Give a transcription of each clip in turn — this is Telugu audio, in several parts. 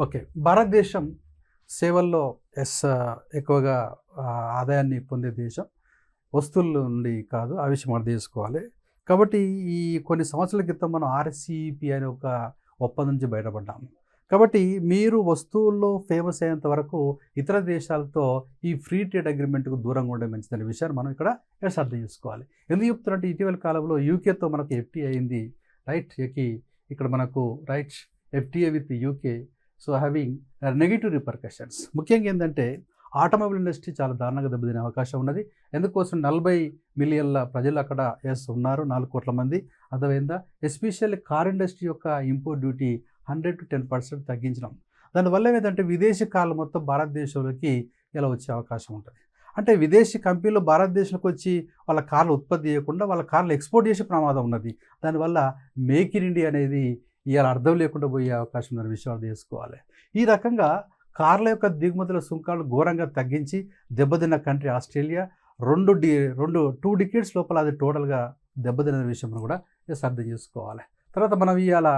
ఓకే. భారతదేశం సేవల్లో ఎస్ ఎక్కువగా ఆదాయాన్ని పొందే దేశం. వస్తువుల నుండి కాదు ఆ విషయం అర్థం తీసుకోవాలి. కాబట్టి ఈ కొన్ని సంవత్సరాల క్రితం మనం ఆర్సీపీ అనే ఒక ఒప్పందం నుంచి బయటపడ్డాము కాబట్టి మీరు వస్తువుల్లో ఫేమస్ అయ్యేంత వరకు ఇతర దేశాలతో ఈ ఫ్రీ ట్రేడ్ అగ్రిమెంట్కు దూరంగా ఉండే మంచిదనే విషయాన్ని మనం ఇక్కడ ఎస్ అర్థం చేసుకోవాలి. ఎందుకు చెప్తున్నట్టు ఇటీవల కాలంలో యూకేతో మనకు ఎఫ్టీ అయింది. రైట్ ఎకి ఇక్కడ మనకు right FTA with UK. So having negative repercussions ముఖ్యంగా ఏంటంటే ఆటోమొబైల్ ఇండస్ట్రీ చాలా దారుణంగా దెబ్బతినే అవకాశం ఉన్నది. ఎందుకోసం నలభై మిలియన్ల ప్రజలు అక్కడ ఎస్ ఉన్నారు నాలుగు కోట్ల మంది. అర్థమైందా? ఎస్పెషల్లీ కార్ ఇండస్ట్రీ యొక్క import duty hundred to ten percent తగ్గించడం. దానివల్ల ఏమిటంటే విదేశీ కార్లు మొత్తం భారతదేశంలోకి ఇలా వచ్చే అవకాశం ఉంటుంది. అంటే విదేశీ కంపెనీలు భారతదేశంలోకి వచ్చి వాళ్ళ కార్లు ఉత్పత్తి చేయకుండా వాళ్ళ కార్లు ఎక్స్పోర్ట్ చేసే ప్రమాదం ఉన్నది. దానివల్ల మేక్ ఇన్ ఇండియా అనేది ఇవాళ అర్థం లేకుండా పోయే అవకాశం ఉన్న విషయాలు తెలుసుకోవాలి ఈ రకంగా కార్ల యొక్క దిగుమతుల సుంకాలు ఘోరంగా తగ్గించి దెబ్బతిన్న కంట్రీ ఆస్ట్రేలియా రెండు డి రెండు టూ డికేట్స్ లోపల అది టోటల్గా దెబ్బతిన్న విషయం కూడా అర్థం చేసుకోవాలి. తర్వాత మనం ఇవాళ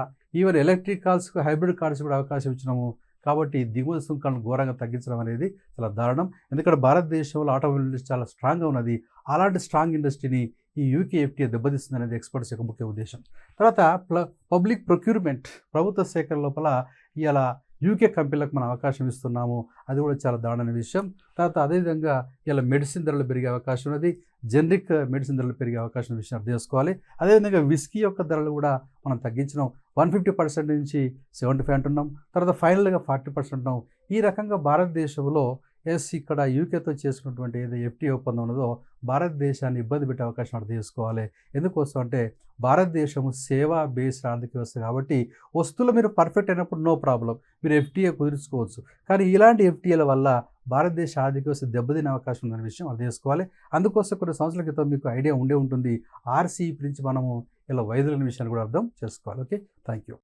ఈవెన్ ఎలక్ట్రిక్ కార్స్కు హైబ్రిడ్ కార్స్ కూడా అవకాశం ఇచ్చినాము కాబట్టి దిగుమతి సుంకాలను ఘోరంగా తగ్గించడం అనేది చాలా దారుణం. ఎందుకంటే భారతదేశంలో ఆటోమొబైల్ ఇండస్ట్రీ చాలా స్ట్రాంగ్గా ఉన్నది. అలాంటి స్ట్రాంగ్ ఇండస్ట్రీని ఈ యూకే ఎఫ్టీఏ దెబ్బతీస్తుంది అనేది ఎక్స్పర్ట్స్ యొక్క ముఖ్య ఉద్దేశం. తర్వాత ప్ల పబ్లిక్ ప్రొక్యూర్మెంట్ ప్రభుత్వ శాఖల లోపల ఇలా యూకే కంపెనీలకు మనం అవకాశం ఇస్తున్నాము. అది కూడా చాలా దారుణమైన విషయం. తర్వాత అదేవిధంగా ఇలా మెడిసిన్ ధరలు పెరిగే అవకాశం ఉన్నది. జనరిక్ మెడిసిన్ ధరలు పెరిగే అవకాశం విషయం అర్థం చేసుకోవాలి. అదేవిధంగా విస్కీ యొక్క ధరలు కూడా మనం తగ్గించినాం. వన్ ఫిఫ్టీ పర్సెంట్ నుంచి సెవెంటీ ఫైవ్ అంటున్నాం. తర్వాత ఫైనల్గా ఫార్టీ పర్సెంట్ ఉన్నాం. ఈ రకంగా భారతదేశంలో ఎస్ ఇక్కడ యూకేతో చేసుకున్నటువంటి ఏదో ఎఫ్టీ ఒప్పందం ఉన్నదో భారతదేశాన్ని ఇబ్బంది పెట్టే అవకాశం అర్థం చేసుకోవాలి ఎందుకోసం అంటే భారతదేశం సేవా బేస్డ్ ఆర్థిక వ్యవస్థ కాబట్టి వస్తువులు మీరు పర్ఫెక్ట్ అయినప్పుడు నో ప్రాబ్లం. మీరు ఎఫ్టీఏ కుదుర్చుకోవచ్చు. కానీ ఇలాంటి ఎఫ్టీఏల వల్ల భారతదేశ ఆర్థిక వ్యవస్థ దెబ్బతినే అవకాశం ఉందనే విషయం అర్థం చేసుకోవాలి అందుకోసం కొన్ని సంవత్సరాల క్రితం మీకు ఐడియా ఉండే ఉంటుంది. ఆర్సీఈ నుంచి మనము ఇలా వైద్యులైన విషయాన్ని కూడా అర్థం చేసుకోవాలి. ఓకే? Thank you